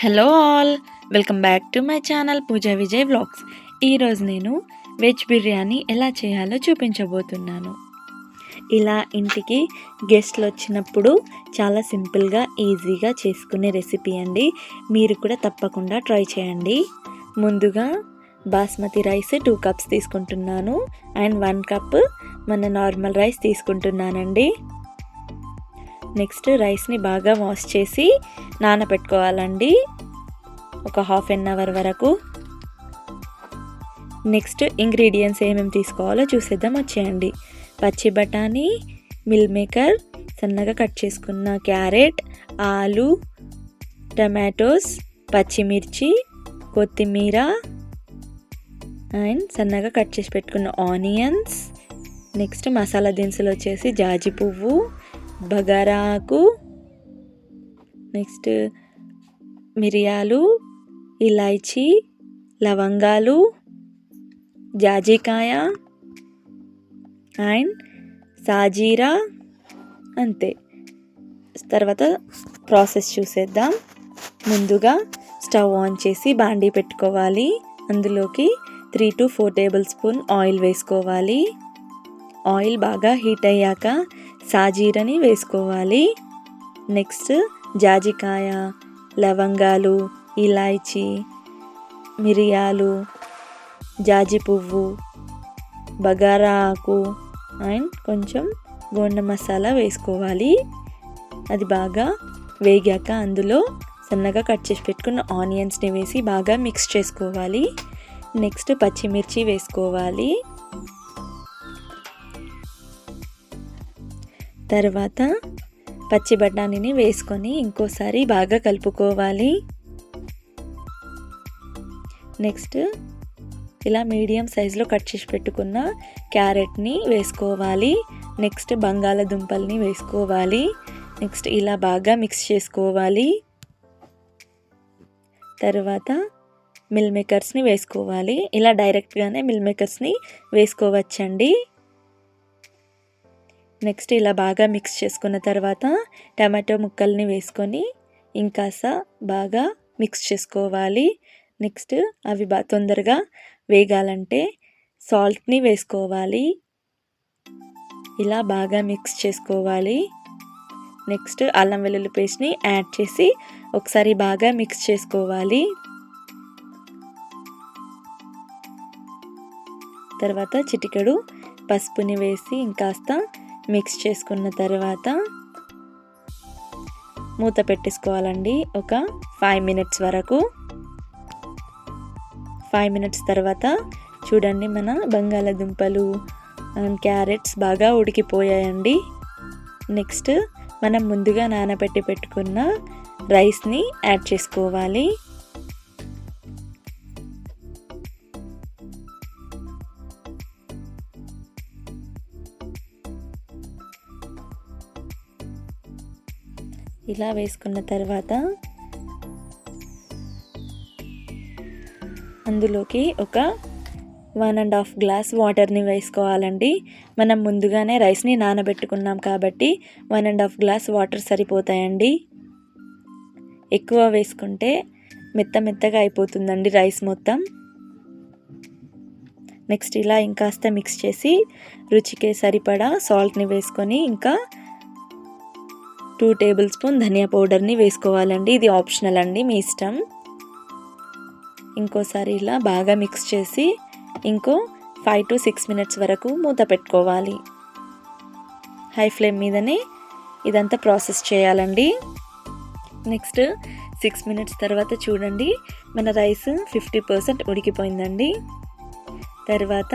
Hello all welcome back to my channel Pooja Vijay vlogs. ఈరోజు నేను veg biryani ఎలా చేయాలో చూపించబోతున్నాను. ఇలా ఇంటికి గెస్ట్లు వచ్చినప్పుడు చాలా సింపుల్గా ఈజీగా చేసుకునే రెసిపీ అండి. మీరు కూడా తప్పకుండా ట్రై చేయండి. ముందుగా బాస్మతి రైస్ టూ కప్స్ తీసుకుంటున్నాను. అండ్ వన్ కప్ మన నార్మల్ రైస్ తీసుకుంటున్నానండి. నెక్స్ట్ రైస్ని బాగా వాష్ చేసి నానబెట్టుకోవాలండి. ఒక హాఫ్ అన్ అవర్ వరకు. నెక్స్ట్ ఇంగ్రీడియంట్స్ ఏమేమి తీసుకోవాలో చూసేద్దాం వచ్చేయండి. పచ్చి బఠానీ మిల్ మేకర్ సన్నగా కట్ చేసుకున్న క్యారెట్ ఆలు టమాటోస్ పచ్చిమిర్చి కొత్తిమీర అండ్ సన్నగా కట్ చేసి పెట్టుకున్న ఆనియన్స్. నెక్స్ట్ మసాలా దినుసులు వచ్చేసి జాజి పువ్వు బగారాకు నెక్స్ట్ మిరియాలు ఇలాచీ లవంగాలు జాజికాయ అండ్ సాజీరా అంతే. తర్వాత ప్రాసెస్ చూసేద్దాం. ముందుగా స్టవ్ ఆన్ చేసి బాండీ పెట్టుకోవాలి. అందులోకి three to four tablespoon oil వేసుకోవాలి. ఆయిల్ బాగా హీట్ అయ్యాక సాజీరని వేసుకోవాలి. నెక్స్ట్ జాజికాయ లవంగాలు ఇలాయచి మిరియాలు జాజి పువ్వు బగారా ఆకు అండ్ కొంచెం గోండ మసాలా వేసుకోవాలి. అది బాగా వేగాక అందులో సన్నగా కట్ చేసి పెట్టుకున్న ఆనియన్స్ని వేసి బాగా మిక్స్ చేసుకోవాలి. నెక్స్ట్ పచ్చిమిర్చి వేసుకోవాలి. తర్వాత పచ్చి బఠానీని వేసుకొని ఇంకోసారి బాగా కలుపుకోవాలి. నెక్స్ట్ ఇలా మీడియం సైజులో కట్ చేసి పెట్టుకున్న క్యారెట్ని వేసుకోవాలి. నెక్స్ట్ బంగాళదుంపల్ని వేసుకోవాలి. నెక్స్ట్ ఇలా బాగా మిక్స్ చేసుకోవాలి. తర్వాత మిల్ మేకర్స్ని వేసుకోవాలి. ఇలా డైరెక్ట్గానే మిల్ మేకర్స్ని వేసుకోవచ్చండి. నెక్స్ట్ ఇలా బాగా మిక్స్ చేసుకున్న తర్వాత టమాటో ముక్కల్ని వేసుకొని ఇంకాస బాగా మిక్స్ చేసుకోవాలి. నెక్స్ట్ అవి బా తొందరగా వేగాలంటే సాల్ట్ని వేసుకోవాలి. ఇలా బాగా మిక్స్ చేసుకోవాలి. నెక్స్ట్ అల్లం వెల్లుల్లి పేస్ట్ని యాడ్ చేసి ఒకసారి బాగా మిక్స్ చేసుకోవాలి. తర్వాత చిటికెడు పసుపుని వేసి ఇంకాస్త మిక్స్ చేసుకున్న తర్వాత మూత పెట్టేసుకోవాలండి. ఒక ఫైవ్ మినిట్స్ వరకు. ఫైవ్ మినిట్స్ తర్వాత చూడండి మన బంగాళదుంపలు క్యారెట్స్ బాగా ఉడికిపోయాయండి. నెక్స్ట్ మనం ముందుగా నానబెట్టి పెట్టుకున్న రైస్ని యాడ్ చేసుకోవాలి. ఇలా వేసుకున్న తర్వాత అందులోకి ఒక వన్ అండ్ హాఫ్ గ్లాస్ వాటర్ని వేసుకోవాలండి. మనం ముందుగానే రైస్ని నానబెట్టుకున్నాం కాబట్టి one and half glass water సరిపోతాయండి. ఎక్కువ వేసుకుంటే మెత్త మెత్తగా అయిపోతుందండి రైస్ మొత్తం. నెక్స్ట్ ఇలా ఇంకాస్త మిక్స్ చేసి రుచికి సరిపడా సాల్ట్ని వేసుకొని ఇంకా టూ టేబుల్ స్పూన్ ధనియా పౌడర్ని వేసుకోవాలండి. ఇది ఆప్షనల్ అండి మీ ఇష్టం. ఇంకోసారి ఇలా బాగా మిక్స్ చేసి ఇంకో ఫైవ్ టు సిక్స్ మినిట్స్ వరకు మూత పెట్టుకోవాలి. హై ఫ్లేమ్ మీదనే ఇదంతా ప్రాసెస్ చేయాలండి. నెక్స్ట్ సిక్స్ మినిట్స్ తర్వాత చూడండి మన రైస్ ఫిఫ్టీ పర్సెంట్ ఉడికిపోయిందండి. తర్వాత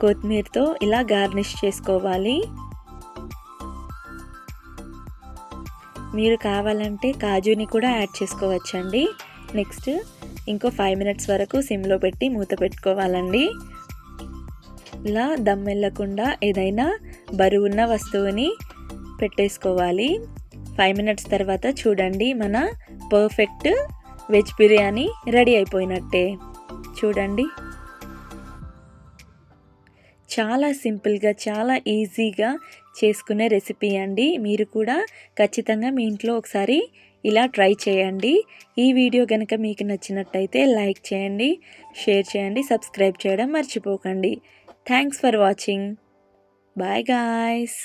కొత్తిమీరతో ఇలా గార్నిష్ చేసుకోవాలి. మీరు కావాలంటే కాజుని కూడా యాడ్ చేసుకోవచ్చండి. నెక్స్ట్ ఇంకో ఫైవ్ మినిట్స్ వరకు సిమ్లో పెట్టి మూత పెట్టుకోవాలండి. ఇలా దమ్ వెళ్ళకుండా ఏదైనా బరువున్న వస్తువుని పెట్టేసుకోవాలి. ఫైవ్ మినిట్స్ తర్వాత చూడండి మన పర్ఫెక్ట్ వెజ్ బిర్యానీ రెడీ అయిపోయినట్టే. చూడండి. చాలా సింపుల్గా చాలా ఈజీగా చేసుకునే రెసిపీ అండి. మీరు కూడా ఖచ్చితంగా మీ ఇంట్లో ఒకసారి ఇలా ట్రై చేయండి. ఈ వీడియో కనుక మీకు నచ్చినట్టయితే లైక్ చేయండి షేర్ చేయండి సబ్స్క్రైబ్ చేయడం మర్చిపోకండి. Thanks for watching. Bye guys.